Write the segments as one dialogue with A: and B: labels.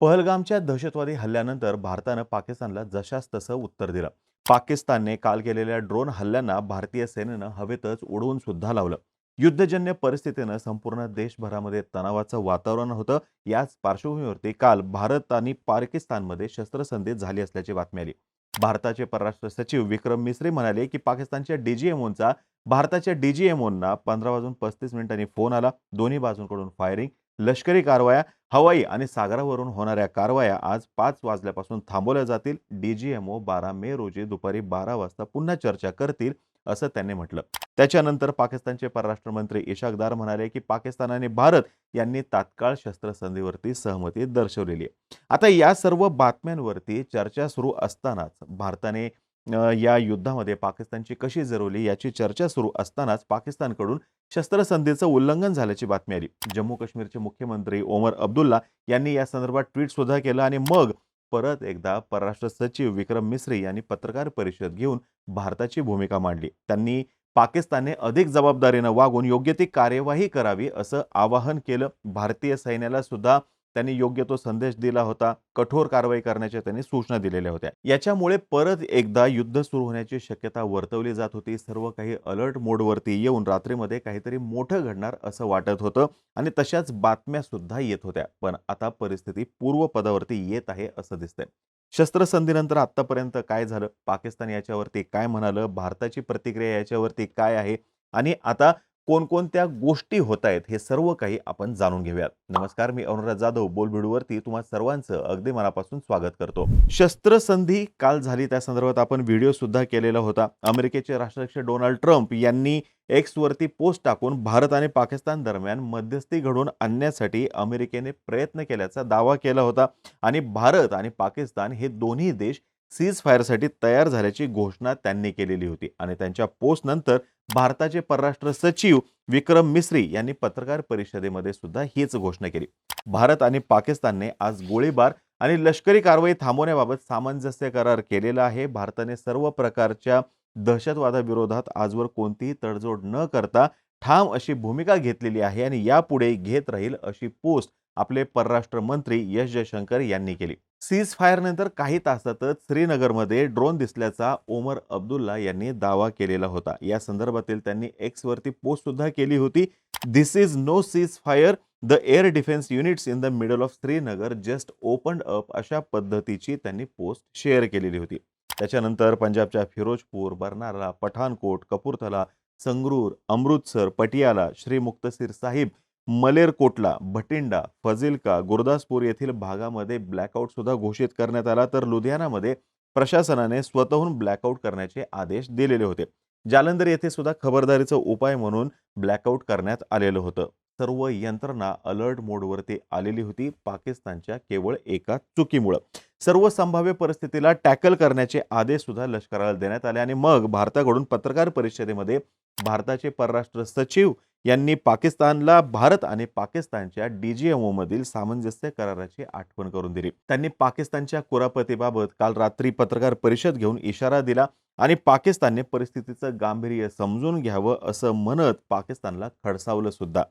A: पहलगामच्या दहशतवादी हल्ल्यानंतर भारतानं पाकिस्तानला जशास तसं उत्तर दिलं. पाकिस्तानने काल केलेल्या ड्रोन हल्ल्यांना भारतीय सेनेनं हवेतच उडवून सुद्धा लावलं. युद्धजन्य परिस्थितीनं संपूर्ण देशभरामध्ये तणावाचं वातावरण होतं. याच पार्श्वभूमीवरती काल भारत आणि पाकिस्तानमध्ये शस्त्रसंधी झाली असल्याची बातमी आली. भारताचे परराष्ट्र सचिव विक्रम मिश्री म्हणाले की पाकिस्तानच्या डीजीएमओंचा भारताच्या डीजीएमओंना पंधरा वाजून पस्तीस मिनिटांनी फोन आला. दोन्ही बाजूंकडून फायरिंग लष्करी कारवाया हवाई आणि सागरावरून होणाऱ्या कारवाया आज पाच वाजल्यापासून थांबवल्या जातील. डीजीएमओ बारा मे रोजी दुपारी बारा वाजता पुन्हा चर्चा करतील असं त्यांनी म्हटलं. त्याच्यानंतर पाकिस्तानचे परराष्ट्र मंत्री इशाकदार म्हणाले की पाकिस्तान आणि भारत यांनी तात्काळ शस्त्रसंधीवरती सहमती दर्शवलेली आहे. आता या सर्व बातम्यांवरती चर्चा सुरू असतानाच भारताने या युद्धामध्ये पाकिस्तानची कशी जरवली याची चर्चा सुरू असतानाच पाकिस्तानकडून शस्त्रसंधीचं उल्लंघन झाल्याची बातमी आली. जम्मू काश्मीरचे मुख्यमंत्री ओमर अब्दुल्ला यांनी या संदर्भात ट्विट सुद्धा केलं आणि मग परत एकदा परराष्ट्र सचिव विक्रम मिस्री यांनी पत्रकार परिषद घेऊन भारताची भूमिका मांडली. त्यांनी पाकिस्तानने अधिक जबाबदारीनं वागून योग्य ती कार्यवाही करावी असं आवाहन केलं. भारतीय सैन्याला सुद्धा त्यांनी योग्य तो संदेश दिला होता कठोर कारवाई करण्याच्या त्यांनी सूचना दिलेल्या होत्या. याच्यामुळे परत एकदा युद्ध सुरू होण्याची शक्यता वर्तवली जात होती. सर्व काही अलर्ट मोडवरती येऊन रात्रीमध्ये काहीतरी मोठं घडणार असं वाटत होतं आणि तशाच बातम्या सुद्धा येत होत्या. पण आता परिस्थिती पूर्वपदावरती येत आहे असं दिसतंय. शस्त्रसंधीनंतर आतापर्यंत काय झालं? पाकिस्तान याच्यावरती काय म्हणालं? भारताची प्रतिक्रिया याच्यावरती काय आहे? आणि आता कोणकोणत्या गोष्टी होत आहेत हे सर्व काही आपण जाणून घेऊयात. नमस्कार मी अनुराग जाधव बोलबिडूवरती तुम्हा सर्वांचं अगदी मनापासून स्वागत करतो. शस्त्रसंधी काल झाली त्या संदर्भात आपण व्हिडिओ सुद्धा केलेला होता. अमेरिकेचे राष्ट्राध्यक्ष डोनाल्ड ट्रम्प यांनी एक्सवरती पोस्ट टाकून भारत आणि पाकिस्तान दरम्यान मध्यस्थी घडवून आणण्यासाठी अमेरिकेने प्रयत्न केल्याचा दावा केला होता. आणि भारत आणि पाकिस्तान हे दोन्ही देश सीज फायरसाठी तयार झाल्याची घोषणा त्यांनी केलेली होती आणि त्यांच्या पोस्टनंतर भारताचे परराष्ट्र सचिव विक्रम मिस्री यांनी पत्रकार परिषदेमध्ये सुद्धा हीच घोषणा केली. भारत आणि पाकिस्तानने आज गोळीबार आणि लष्करी कारवाई थांबवण्याबाबत सामंजस्य करार केलेला आहे. भारताने सर्व प्रकारच्या दहशतवादाविरोधात आजवर कोणतीही तडजोड न करता ठाम अशी भूमिका घेतलेली आहे आणि यापुढे घेत राहील अशी पोस्ट आपले परराष्ट्र मंत्री एस जयशंकर यांनी केली. सीज फायर नंतर काही तासातच श्रीनगरमध्ये ड्रोन दिसल्याचा ओमर अब्दुल्ला यांनी दावा केलेला होता. या संदर्भातील त्यांनी एक्स वरती पोस्ट सुद्धा केली होती. This is no ceasefire the air defence units in the middle of Srinagar just open up अशा पद्धतीची त्यांनी पोस्ट शेअर केलेली होती. त्याच्यानंतर पंजाबच्या फिरोजपूर बर्नाला पठाणकोट कपूरथला संगरूर अमृतसर पटियाला श्री मुक्तसीर साहिब मलेरकोटला भटिंडा फजिल्का गुरदासपूर येथील भागामध्ये ब्लॅकआउट सुद्धा घोषित करण्यात आला. तर लुधियानामध्ये प्रशासनाने स्वतःहून ब्लॅकआउट करण्याचे आदेश दिलेले होते. जालंधर येथे सुद्धा खबरदारीचा उपाय म्हणून ब्लॅकआउट करण्यात आलेलं होतं. सर्व यंत्रणा अलर्ट मोडवरती आलेली होती. पाकिस्तानच्या केवळ एका चुकीमुळं. सर्व संभाव्य परिस्थितीला टॅकल करण्याचे आदेश सुद्धा लष्कराला देण्यात आले आणि मग भारताकडून पत्रकार परिषदेमध्ये भारताचे परराष्ट्र सचिव यांनी पाकिस्तानला भारत आणि पाकिस्तानच्या डीजीएमओ मधील सामंजस्य कराराची आठवण करून दिली. त्यांनी पाकिस्तानच्या कुरापतीबाबत काल रात्री पत्रकार परिषद घेऊन इशारा दिला आणि पाकिस्तानने परिस्थितीचं गांभीर्य समजून घ्यावं असं म्हणत पाकिस्तानला खडसावलं सुद्धा.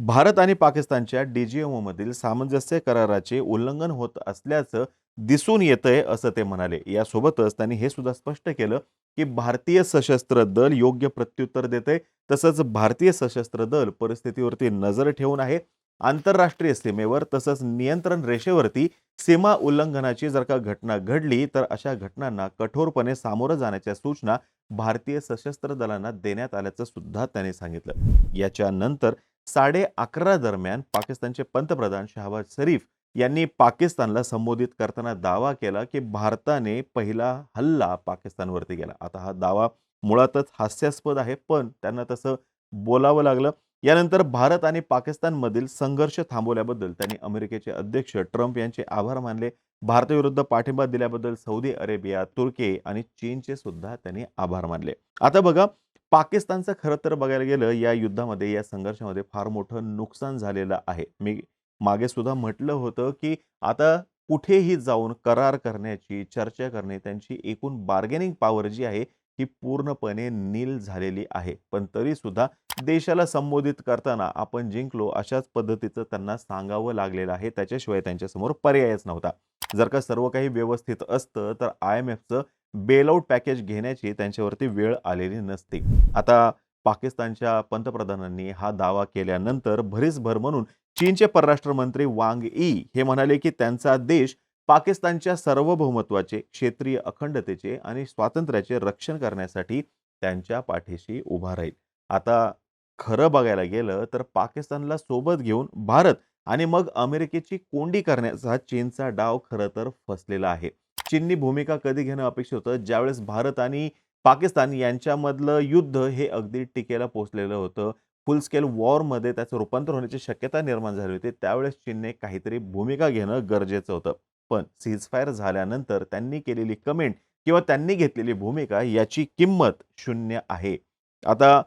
A: भारत आणि पाकिस्तानच्या डीजीएमओ मधील सामंजस्य कराराचे उल्लंघन होत असल्याचं दिसून येतंय असं ते म्हणाले. यासोबतच त्यांनी हे सुद्धा स्पष्ट केलं की भारतीय सशस्त्र दल योग्य प्रत्युत्तर देते तसंच भारतीय सशस्त्र दल परिस्थितीवरती नजर ठेवून आहे. आंतरराष्ट्रीय सीमेवर तसंच नियंत्रण रेषेवरती सीमा उल्लंघनाची जर का घटना घडली तर अशा घटनांना कठोरपणे सामोरं जाण्याच्या सूचना भारतीय सशस्त्र दलांना देण्यात आल्याचं सुद्धा त्यांनी सांगितलं. याच्यानंतर साडे अकरा दरम्यान पाकिस्तानचे पंतप्रधान शहाबाज शरीफ यांनी पाकिस्तानला संबोधित करताना दावा केला की भारताने पहिला हल्ला पाकिस्तानवरती केला. आता हा दावा मुळातच हास्यास्पद आहे पण त्यांना तसं बोलावं लागलं. यानंतर भारत आणि पाकिस्तानमधील संघर्ष थांबवल्याबद्दल त्यांनी अमेरिकेचे अध्यक्ष ट्रम्प यांचे आभार मानले. भारताविरुद्ध पाठिंबा दिल्याबद्दल सौदी अरेबिया तुर्की आणि चीनचे सुद्धा त्यांनी आभार मानले. आता बघा पाकिस्तानचं खरं तर बघायला गेलं या युद्धामध्ये या संघर्षामध्ये फार मोठं नुकसान झालेलं आहे. मी मागे सुद्धा म्हटलं होतं की आता कुठेही जाऊन करार करण्याची चर्चा करणे त्यांची एकूण बार्गेनिंग पॉवर जी आहे ही पूर्णपणे नील झालेली आहे. पण तरी सुद्धा देशाला संबोधित करताना आपण जिंकलो अशाच पद्धतीचं त्यांना सांगावं लागलेलं आहे. त्याच्याशिवाय त्यांच्यासमोर पर्यायच नव्हता. जर का सर्व काही व्यवस्थित असतं तर आय एम एफचं बेलआउट पॅकेज घेण्याची त्यांच्यावरती वेळ आलेली नसती. आता पाकिस्तानच्या पंतप्रधानांनी हा दावा केल्यानंतर भरीसभर म्हणून चीनचे परराष्ट्र मंत्री वांग ई हे म्हणाले की त्यांचा देश पाकिस्तानच्या सार्वभौमत्वाचे क्षेत्रीय अखंडतेचे आणि स्वातंत्र्याचे रक्षण करण्यासाठी त्यांच्या पाठीशी उभा राहील. आता खरं बघायला गेलं तर पाकिस्तानला सोबत घेऊन भारत आणि मग अमेरिकेची कोंडी करण्याचा चीनचा डाव खरं तर फसलेला आहे. चीननी भूमिका कधी घेणं अपेक्षित होतं? ज्यावेळेस भारत आणि पाकिस्तान यांच्यामधलं युद्ध हे अगदी टिकेला पोचलेलं होतं. फुल स्केल वॉरमध्ये त्याचं रूपांतर होण्याची शक्यता निर्माण झाली होती. त्यावेळेस चीनने काहीतरी भूमिका घेणं गरजेचं होतं. पण सीजफायर झाल्यानंतर त्यांनी केलेली कमेंट किंवा त्यांनी घेतलेली भूमिका याची किंमत शून्य आहे. आता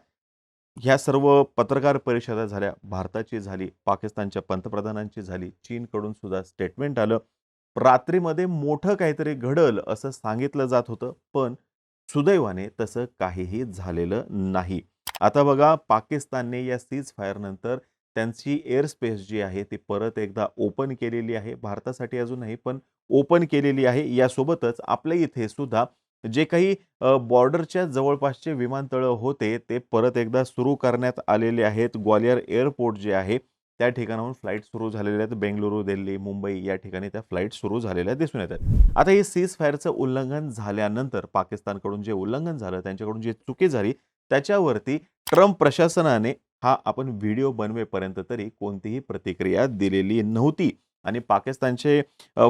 A: ह्या सर्व पत्रकार परिषदा झाल्या भारताची झाली पाकिस्तानच्या पंतप्रधानांची झाली चीनकडून सुद्धा स्टेटमेंट आलं. रात्रीमध्ये मोठं काहीतरी घडल असं सांगितलं जात होतं पण सुदैवाने तसं काहीही झालेलं नाही. आता बघा पाकिस्तानने या सीज फायरनंतर त्यांची एअर स्पेस जी आहे ती परत एकदा ओपन केलेली आहे. भारतासाठी अजून नाही पण ओपन केलेली आहे. यासोबतच आपल्या इथे सुद्धा जे काही बॉर्डरच्या जवळपासचे विमानतळं होते ते परत एकदा सुरू करण्यात आलेले आहेत. ग्वालियर एअरपोर्ट जे आहे त्या ठिकाणाहून फ्लाईट सुरू झालेल्या आहेत. बेंगलुरू दिल्ली मुंबई या ठिकाणी त्या फ्लाईट सुरू झालेल्या दिसून येतात आता हे सीज फायरचं उल्लंघन झाल्यानंतर पाकिस्तानकडून जे उल्लंघन झालं त्यांच्याकडून जी चुकी झाली त्याच्यावरती ट्रम्प प्रशासनाने हा आपण व्हिडिओ बनवेपर्यंत तरी कोणतीही प्रतिक्रिया दिलेली नव्हती. आणि पाकिस्तानचे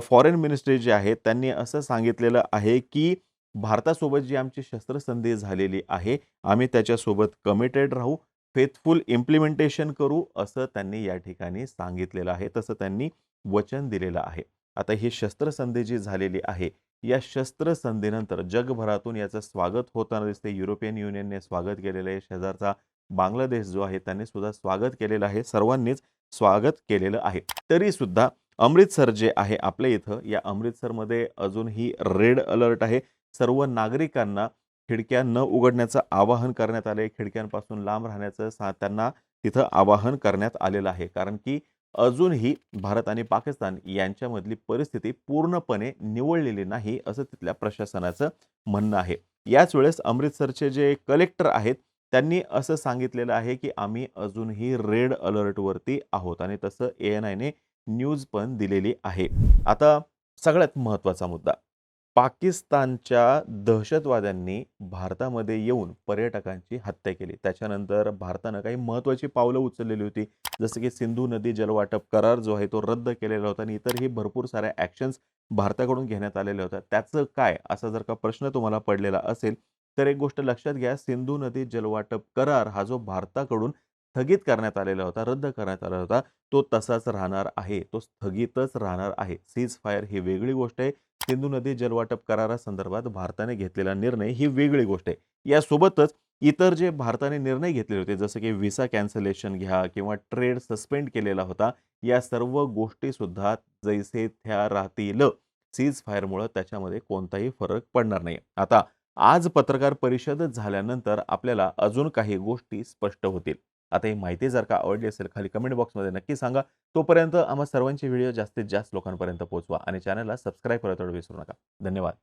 A: फॉरेन मिनिस्ट्री जे आहेत त्यांनी असं सांगितलेलं आहे की भारतासोबत जी आमची शस्त्रसंधी झालेली आहे आम्ही त्याच्यासोबत कमिटेड राहू फेथफुल इम्प्लिमेंटेशन करू असं त्यांनी या ठिकाणी सांगितलेलं आहे तसं त्यांनी वचन दिलेलं आहे. आता ही शस्त्रसंधी जी झालेली आहे या शस्त्रसंधीनंतर जगभरातून याचं स्वागत होताना दिसते युरोपियन युनियनने स्वागत केलेलं आहे. शेजारचा बांगलादेश जो आहे त्यांनी सुद्धा स्वागत केलेलं आहे. सर्वांनीच स्वागत केलेलं आहे. तरी सुद्धा अमृतसर जे आहे आपल्या इथं या अमृतसरमध्ये अजूनही रेड अलर्ट आहे. सर्व नागरिकांना खिडक्या न उघडण्याचं आवाहन करण्यात आलं आहे खिडक्यांपासून लांब राहण्याचं सा त्यांना तिथं आवाहन करण्यात आलेलं आहे. कारण की अजूनही भारत आणि पाकिस्तान यांच्यामधली परिस्थिती पूर्णपणे निवडलेली नाही असं तिथल्या प्रशासनाचं म्हणणं आहे. याच वेळेस अमृतसरचे जे कलेक्टर आहेत त्यांनी असं सांगितलेलं आहे की आम्ही अजूनही रेड अलर्टवरती आहोत आणि तसं ए एन आयने न्यूज पण दिलेली आहे. आता सगळ्यात महत्त्वाचा मुद्दा पाकिस्तानच्या दहशतवाद्यांनी भारतामध्ये येऊन पर्यटकांची हत्या केली. त्याच्यानंतर भारतानं काही महत्त्वाची पावलं उचललेली होती. जसं की सिंधू नदी जलवाटप करार जो आहे तो रद्द केलेला होता आणि इतरही भरपूर साऱ्या ॲक्शन्स भारताकडून घेण्यात आलेल्या होत्या. त्याचं काय? असा जर का प्रश्न तुम्हाला पडलेला असेल तर एक गोष्ट लक्षात घ्या. सिंधू नदी जलवाटप करार हा जो भारताकडून स्थगित करण्यात आलेला होता रद्द करण्यात आला होता तो तसाच राहणार आहे. तो स्थगितच राहणार आहे. सीज फायर ही वेगळी गोष्ट आहे. सिंधू नदी जलवाटप करारासंदर्भात भारताने घेतलेला निर्णय ही वेगळी गोष्ट आहे. यासोबतच इतर जे भारताने निर्णय घेतलेले होते जसं की व्हिसा कॅन्सलेशन घ्या किंवा ट्रेड सस्पेंड केलेला होता या सर्व गोष्टीसुद्धा जैसे त्या राहतील सीज फायरमुळं त्याच्यामध्ये कोणताही फरक पडणार नाही आता आज पत्रकार परिषद झाल्यानंतर आपल्याला अजून काही गोष्टी स्पष्ट होतील. आता ही माहिती जर का आवडली असेल खाली कमेंट बॉक्समध्ये नक्की सांगा. तोपर्यंत आम्हा सर्वांचे व्हिडिओ जास्तीत जास्त लोकांपर्यंत पोहोचवा आणि चॅनलला सबस्क्राईब करायला विसरू नका. धन्यवाद.